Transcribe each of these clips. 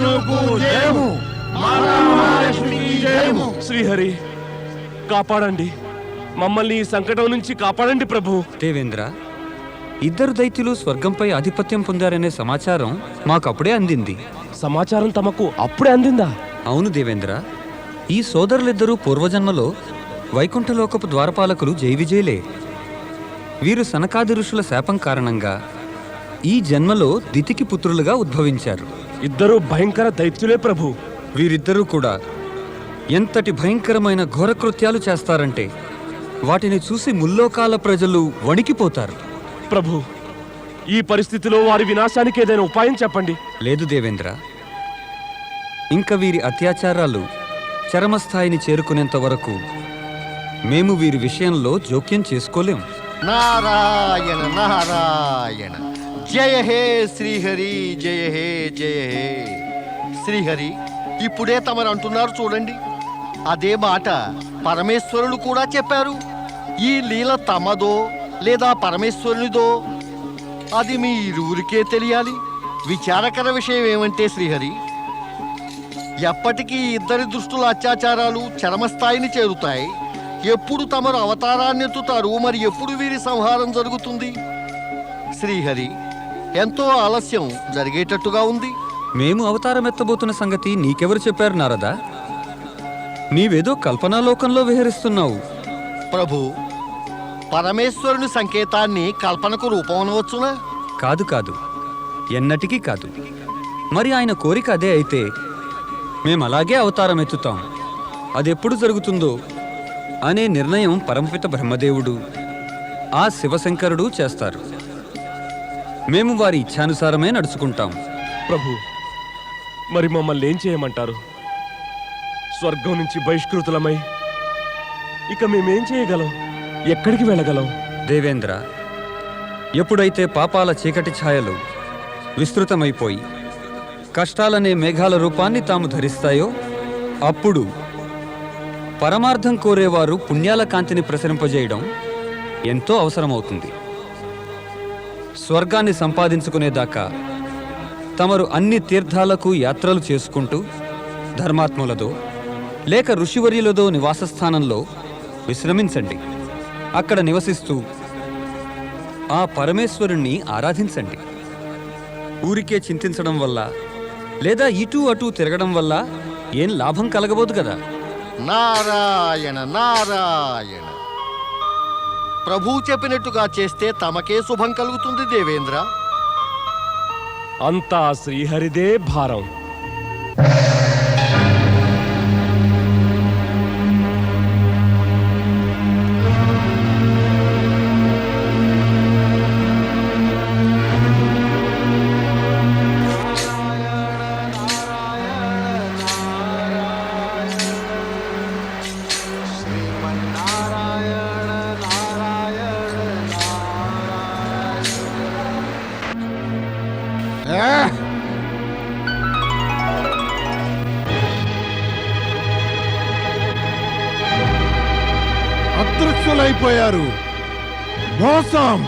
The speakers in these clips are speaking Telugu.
జయము. జయము. శ్రీహరి కాపాడండి. మమ్మల్ని ఈ సంకటం నుంచి కాపాడండి ప్రభు. దేవేంద్ర ఇద్దరు దైత్యులు స్వర్గంపై ఆధిపత్యం పొందారనే సమాచారం మాకప్పుడే అందింది. సమాచారం తమకు అప్పుడే అందిందా? అవును దేవేంద్ర ఈ సోదరులిద్దరూ పూర్వజన్మలో వైకుంఠలోకపు ద్వారపాలకులు జై విజయులే. వీరు సనకాది ఋషుల శాపం కారణంగా ఈ జన్మలో దితికి పుత్రులుగా ఉద్భవించారు. ఇద్దరు భయంకర దైత్యులే ప్రభు. వీరిద్దరూ కూడా ఎంతటి భయంకరమైన ఘోరకృత్యాలు చేస్తారంటే వాటిని చూసి ముల్లోకాల ప్రజలు వణికిపోతారు. ప్రభు ఈ పరిస్థితిలో వారి వినాశానికి ఏదైనా ఉపాయం చెప్పండి. లేదు దేవేంద్ర. ఇంక వీరి అత్యాచారాలు చరమస్థాయిని చేరుకునేంత వరకు మేము వీరి విషయంలో జోక్యం చేసుకోలేం. నారాయణ నారాయణ. జయ హే శ్రీహరి జయ హే జయ హే శ్రీహరి ఇప్పుడే తమరు అంటున్నారు చూడండి. అదే మాట పరమేశ్వరులు కూడా చెప్పారు. ఈ లీల తమదో లేదా పరమేశ్వరునిదో? అది మీ ఇరువురికే తెలియాలి. విచారకర విషయం ఏమంటే శ్రీహరి? ఎప్పటికీ ఇద్దరి దృష్టుల అత్యాచారాలు చరమస్థాయిని చేరుతాయి. ఎప్పుడు తమరు అవతారాన్ని ఎత్తుతారు మరి ఎప్పుడు వీరి సంహారం జరుగుతుంది? శ్రీహరి ఎంతో ఆలస్యం జరిగేటట్టుగా ఉంది. మేము అవతారం ఎత్తబోతున్న సంగతి నీకెవరు చెప్పారు నారదా? నీవేదో కల్పనాలోకంలో విహరిస్తున్నావు. ప్రభు పరమేశ్వరుని సంకేతాన్ని కల్పనకు రూపమనవచ్చునా? కాదు కాదు. ఎన్నటికీ కాదు. మరి ఆయన కోరిక అదే అయితే మేము అలాగే అవతారం ఎత్తుతాం. అదెప్పుడు జరుగుతుందో అనే నిర్ణయం పరమపిత బ్రహ్మదేవుడు ఆ శివశంకరుడు చేస్తారు. మేము వారి ఇచ్ఛానుసారమే నడుచుకుంటాం. ప్రభు మరి మమ్మల్ని ఏం చేయమంటారు? స్వర్గం నుంచి బహిష్కృతులమై ఇక మేమేం చేయగలం? ఎక్కడికి వెళ్ళగలం? దేవేంద్ర ఎప్పుడైతే పాపాల చీకటి ఛాయలు విస్తృతమైపోయి కష్టాలనే మేఘాల రూపాన్ని తాము ధరిస్తాయో అప్పుడు పరమార్థం కోరేవారు పుణ్యాల కాంతిని ప్రసరింపజేయడం ఎంతో అవసరమవుతుంది. స్వర్గాన్ని సంపాదించుకునేదాకా తమరు అన్ని తీర్థాలకు యాత్రలు చేసుకుంటూ ధర్మాత్ములదో లేక ఋషివర్యులదో నివాసస్థానంలో విశ్రమించండి. అక్కడ నివసిస్తూ ఆ పరమేశ్వరుణ్ణి ఆరాధించండి. ఊరికే చింతించడం వల్ల లేదా ఇటు అటు తిరగడం వల్ల ఏం లాభం కలగబోదు కదా? నారాయణ నారాయణ. ప్రభు చెప్పినట్టుగా చేస్తే తమకే శుభం కలుగుతుంది దేవేంద్ర. అంతా శ్రీహరిదే భారం. మోసం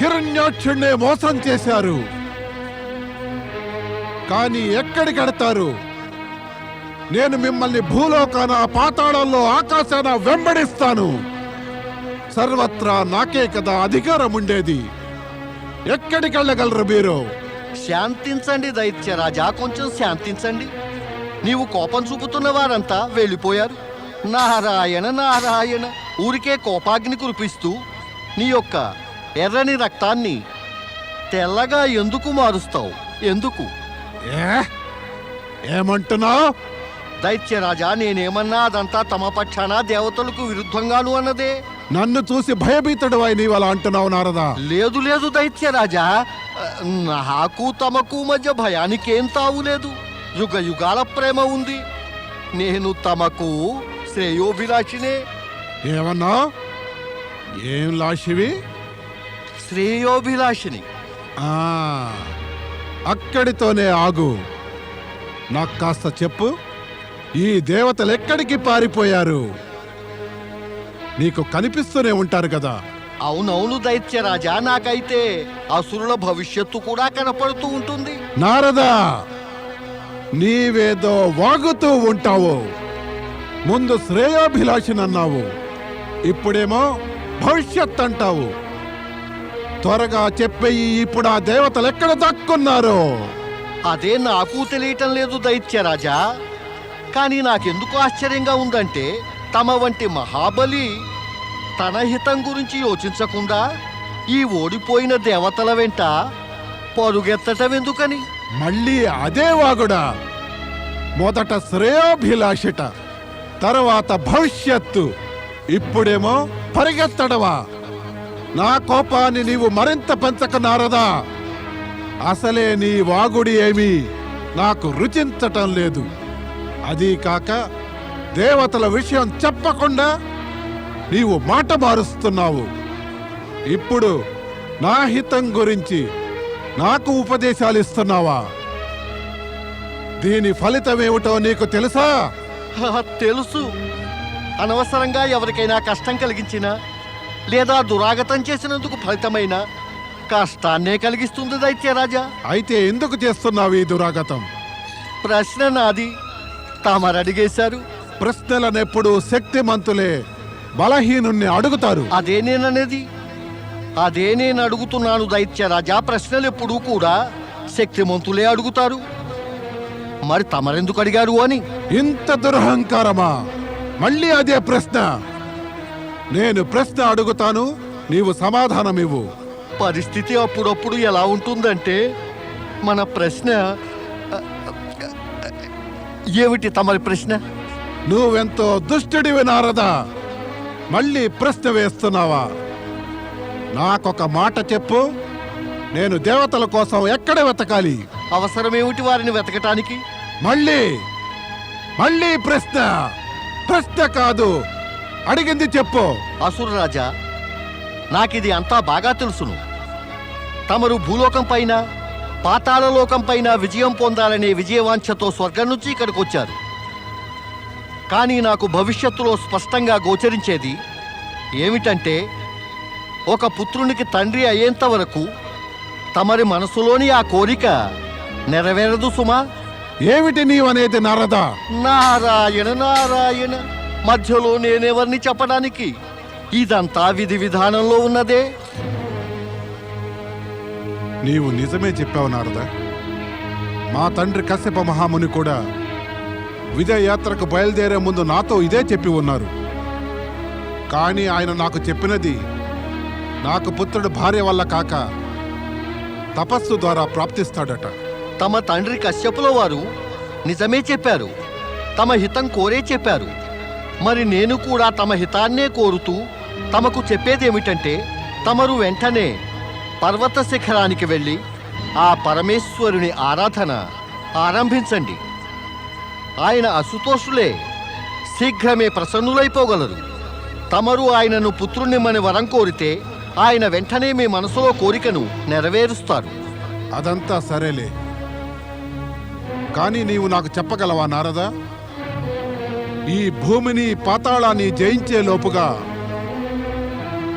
హిరణ్యాక్షుణ్ణే మోసం చేశారు. కానీ ఎక్కడికెడతారు నేను మిమ్మల్ని భూలోకాన పాతాళంలో ఆకాశాన వెంబడిస్తాను. సర్వత్రా నాకే కదా అధికారం ఉండేది ఎక్కడికెళ్ళగలరు మీరు? శాంతించండి దైత్యరాజా కొంచెం శాంతించండి. నీవు కోపం చూపుతున్న వారంతా వెళ్ళిపోయారు. నారాయణ నారాయణ ఊరికే కోపాగ్ని కురిపిస్తూ నీ యొక్క ఎర్రని రక్తాన్ని తెల్లగా ఎందుకు మారుస్తావు? ఎందుకు? ఏ? ఏమంటున్నావు? దైత్యరాజా నేనేమన్నా అదంతా తమ పక్షాన? దేవతలకు విరుద్ధంగాను అన్నదే. నన్ను చూసి భయభీతుడు అయి నీవు అలా అంటున్నావు నారదా? లేదు లేదు దైత్యరాజా. నాకు తమకు మధ్య భయానికేం తావు లేదు. యుగ యుగాల ప్రేమ ఉంది. నేను తమకు శ్రేయోభిలాషినే. ఏమన్నా ఏం లాషివి? శ్రేయోభిలాషిని ఆ, అక్కడితోనే ఆగు. నాకు కాస్త చెప్పు ఈ దేవతలు ఎక్కడికి పారిపోయారు? నీకు కనిపిస్తూనే ఉంటారు కదా. అవునవును దైత్యరాజా నాకైతే అసురుల భవిష్యత్తు కూడా కనపడుతూ ఉంటుంది. నారదా నీవేదో వాగుతూ ఉంటావు. ముందు శ్రేయోభిలాషనన్నావు. ఇప్పుడేమో భవిష్యత్ అంటావు. త్వరగా చెప్పేయి ఇప్పుడు ఆ దేవతలు ఎక్కడ దక్కున్నారు. అదే నాకు తెలియటం లేదు దైత్యరాజా. కానీ నాకెందుకు ఆశ్చర్యంగా ఉందంటే తమ వంటి మహాబలి తన హితం గురించి యోచించకుండా ఈ ఓడిపోయిన దేవతల వెంట పరుగెత్తటం ఎందుకని? మళ్ళీ అదే వాగుడా. మొదట శ్రేయోభిలాషట తర్వాత భవిష్యత్తు. ఇప్పుడేమో పరిగెత్తడవా నా కోపాన్ని నీవు మరింత పెంచక నారదా? అసలే నీ వాగుడి ఏమీ నాకు రుచించటం లేదు. అదీ కాక దేవతల విషయం చెప్పకుండా నీవు మాట మారుస్తున్నావు. ఇప్పుడు నా హితం గురించి నాకు ఉపదేశాలు ఇస్తున్నావా? దీని ఫలితమేమిటో నీకు తెలుసా? తెలుసు. అనవసరంగా ఎవరికైనా కష్టం కలిగించినా లేదా దురాగతం చేసినందుకు ఫలితమైన కష్టాన్నే కలిగిస్తుంది దైత్యరాజా. అయితే ఎందుకు చేస్తున్నావు ఈ దురాగతం? ప్రశ్న నాది. తమరు అడిగేశారు. ప్రశ్నలనెప్పుడు శక్తిమంతులే బలహీనుణ్ణి అడుగుతారు. అదే నేననేది. అదే నేను అడుగుతున్నాను దైత్యరాజా. ప్రశ్నలు ఎప్పుడూ కూడా శక్తిమంతులే అడుగుతారు. మరి తమరెందుకు అడిగారు అని? ఇంత దురహంకారమా? మళ్ళీ అదే ప్రశ్న. నేను ప్రశ్న అడుగుతాను నీవు సమాధానమివ్వు. పరిస్థితి అప్పుడప్పుడు ఎలా ఉంటుందంటే మన ప్రశ్న ఏమిటి తమరి ప్రశ్న? నువ్వెంతో దుష్టుడివి నారదా మళ్ళీ ప్రశ్న వేస్తున్నావా? నాకొక మాట చెప్పు నేను దేవతల కోసం ఎక్కడ వెతకాలి? అవసరమేమిటి వారిని వెతకటానికి? మళ్ళీ మళ్ళీ ప్రశ్న. ప్రశ్న కాదు. అడిగింది చెప్పు. అసురరాజా నాకిది అంతా బాగా తెలుసును. తమరు భూలోకం పైన పాతాళలోకం పైన విజయం పొందాలనే విజయవాంఛతో స్వర్గం నుంచి ఇక్కడికి వచ్చారు. కానీ నాకు భవిష్యత్తులో స్పష్టంగా గోచరించేది ఏమిటంటే ఒక పుత్రునికి తండ్రి అయ్యేంత వరకు తమరి మనసులోని ఆ కోరిక నెరవేరదు సుమా. ఏమిటి నీవనేది నారదా? నారాయణ నారాయణ మధ్యలో నేనెవరిని చెప్పడానికి? ఇదంతా విధి విధానంలో ఉన్నదే. నీవు నిజమే చెప్పావు నారద. మా తండ్రి కశ్యప మహాముని కూడా విజయయాత్రకు బయలుదేరే ముందు నాతో ఇదే చెప్పి ఉన్నారు. కానీ ఆయన నాకు చెప్పినది నాకు పుత్రుడు భార్య వల్ల కాక తపస్సు ద్వారా ప్రాప్తిస్తాడట. తమ తండ్రి కశ్యపుల వారు నిజమే చెప్పారు తమ హితం కోరే చెప్పారు. మరి నేను కూడా తమ హితాన్నే కోరుతూ తమకు చెప్పేదేమిటంటే తమరు వెంటనే పర్వత శిఖరానికి వెళ్ళి ఆ పరమేశ్వరుని ఆరాధన ఆరంభించండి. ఆయన అసుతోషులే శీఘ్రమే ప్రసన్నులైపోగలరు. తమరు ఆయనను పుత్రునిమ్మని వరం కోరితే ఆయన వెంటనే మీ మనసులో కోరికను నెరవేరుస్తారు. అదంతా సరేలే. కానీ నీవు నాకు చెప్పగలవా నారద? ఈ భూమిని పాతాళాన్ని జయించే లోపుగా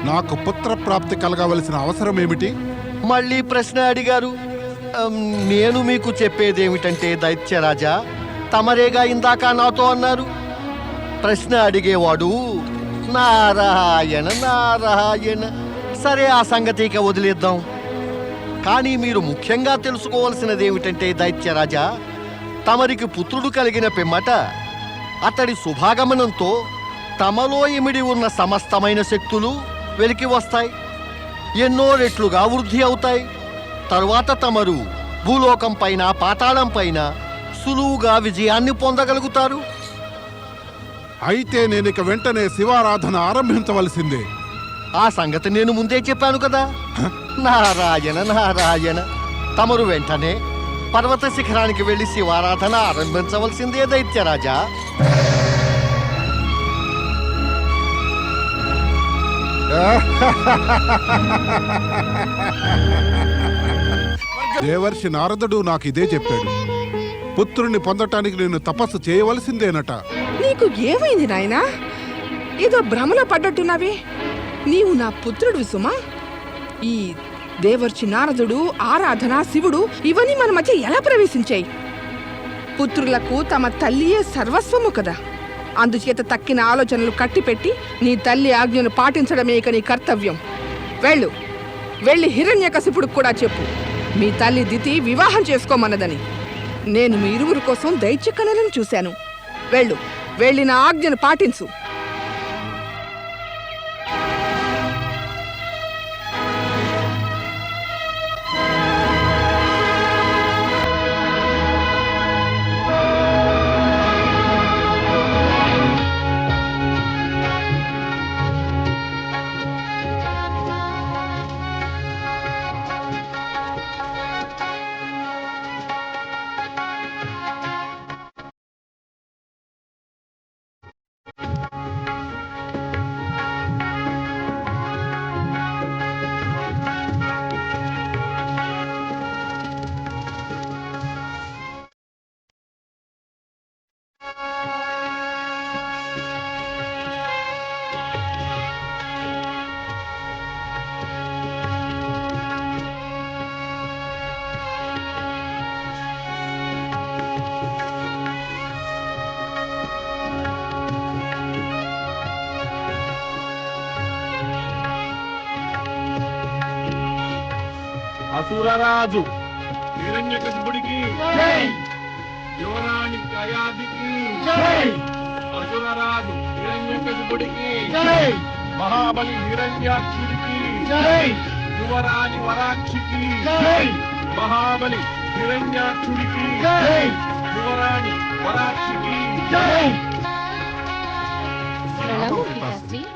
నాకు పుత్రప్రాప్తి కలగవలసిన అవసరం ఏమిటి మళ్ళీ ప్రశ్న అడిగారు. నేను మీకు చెప్పేదేమిటంటే దైత్యరాజా తమరేగా ఇందాక నాతో అన్నారు? ప్రశ్న అడిగేవాడు నారాయణ నారాయణ. సరే ఆ సంగతిక వదిలేద్దాం. కానీ మీరు ముఖ్యంగా తెలుసుకోవాల్సినది ఏమిటంటే దైత్యరాజా తమరికి పుత్రుడు కలిగిన పిమ్మట అతడి శుభాగమనంతో తమలో ఇమిడి ఉన్న సమస్తమైన శక్తులు వెలికి వస్తాయి. ఎన్నో రెట్లుగా వృద్ధి అవుతాయి. తరువాత తమరు భూలోకం పైన పాతాళం పైన సులువుగా విజయాన్ని పొందగలుగుతారు. అయితే నేను ఇక వెంటనే శివారాధన ఆరంభించవలసిందే. ఆ సంగతి నేను ముందే చెప్పాను కదా. నారాయణ నారాయణ తమరు వెంటనే పర్వత శిఖరానికి వెళ్ళి శివారాధన ఆరంభించవలసిందే దైత్యరాజా? దేవర్షి నారదుడు నాకు ఇదే చెప్పాడు. పుత్రుణ్ణి పొందటానికి నేను తపస్సు చేయవలసిందేనట. నీకు ఏమైంది నాయనా? ఏదో భ్రమలో పడ్డట్టున్నావే. నీవు నా పుత్రుడు సుమా. ఈ దేవర్చి నారదుడు ఆరాధన శివుడు ఇవన్నీ మన మధ్య ఎలా ప్రవేశించాయి? పుత్రులకు తమ తల్లియే సర్వస్వము కదా. అందుచేత తక్కిన ఆలోచనలు కట్టిపెట్టి నీ తల్లి ఆజ్ఞను పాటించడమే ఇక నీ కర్తవ్యం. వెళ్ళు. వెళ్ళి హిరణ్యకశిపుడు కూడా చెప్పు. మీ తల్లి దితి వివాహం చేసుకోమన్నదని. నేను మీ ఇరువురు కోసం దైత్యకళలను చూశాను. వెళ్ళు. వెళ్ళి నా ఆజ్ఞను పాటించు. అసురరాజు హిరణ్యకశిపుడికి. యువరాణి కయాదికి అసురరాజు హిరణ్యకశిపుడికి. మహాబలి హిరణ్యాక్షుడికి. యువరాణి వరాక్షికి. మహాబలి హిరణ్యాక్షుడికి. యువరాణి వరాక్షికి.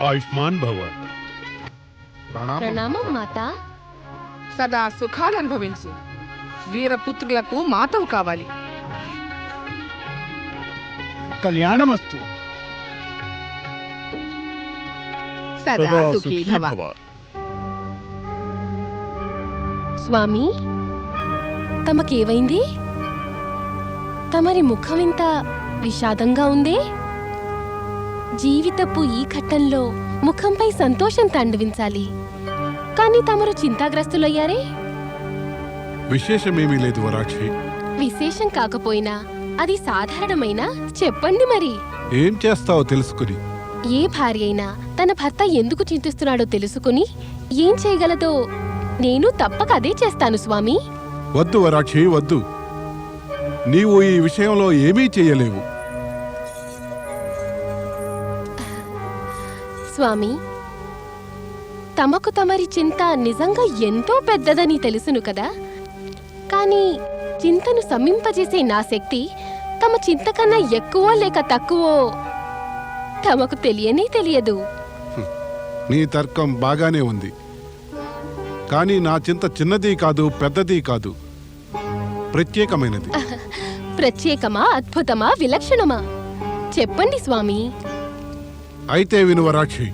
ఆయుష్మాన్ భవ. ప్రణామం మాత. సదా సుఖాలు అనుభవించు. వీరపుత్రులకు మాతవు కావాలి. కళ్యాణమస్తు. సదా సుఖీ భవ. స్వామి తమకేవైంది? తమరి ముఖం ఇంత విషాదంగా ఉందే? జీవితపు ఈ ఘట్టంలో ముఖంపై సంతోషం తాండవించాలి. కానీ తమరు చింతాగ్రస్తులయ్యారే? విశేషమేమీ లేదు వరాక్షి. విశేషం కాకపోయినా అది సాధారణమైన? చెప్పండి మరి. ఏం చేస్తావో తెలుసుకుని. ఏ భార్య అయినా తన భర్త ఎందుకు చింతిస్తున్నాడో తెలుసుకుని ఏం చేయగలదో నేను తప్పక అదే చేస్తాను స్వామి. వద్దు వరాక్షి వద్దు. నీవు ఈ విషయంలో ఏమీ చేయలేవు. స్వామి తమకు తమరి చింత నిజంగా ఎంతో పెద్దదని తెలుసును కదా. కానీ చింతను సమ్మింపజేసే నా శక్తి తమ చింత కన్నా ఎక్కువో లేక తక్కువో తమకు తెలియనే తెలియదు. నీ తర్కం బాగానే ఉంది. కానీ నా చింత చిన్నది కాదు పెద్దది కాదు. ప్రత్యేకమైనది. ప్రత్యేకమా అద్భుతమా విలక్షణమా? చెప్పండి స్వామి. అయితే విను వరాక్షి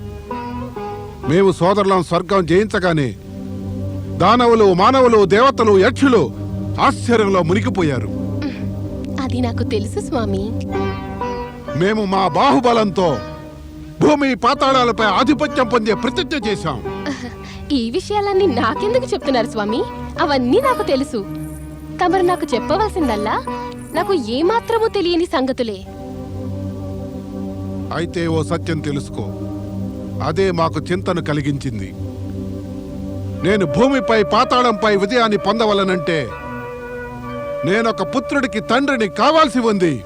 మేము సోదరులం స్వర్గం జయించగానే దానవులు మానవులు దేవతలు యక్షులు ఆశ్చర్యంలో మునిగిపోయారు. అది నాకు తెలుసు స్వామి. మేము మా బాహుబలంతో భూమి పాతాళాలపై ఆధిపత్యం పొందే ప్రతిజ్ఞ చేశాం. ఈ విషయాలన్నీ నాకెందుకు చెప్తున్నారు స్వామి? అవన్నీ నాకు తెలుసు. తమరు నాకు చెప్పవలసిందల్లా నాకు ఏమాత్రమూ తెలియని సంగతులే. అయితే ఓ సత్యం తెలుసుకో. అదే మాకు చింతను కలిగించింది. నేను భూమిపై పాతాళంపై విజయాన్ని పొందవలనంటే నేనొక పుత్రుడికి తండ్రిని కావాల్సి ఉంది.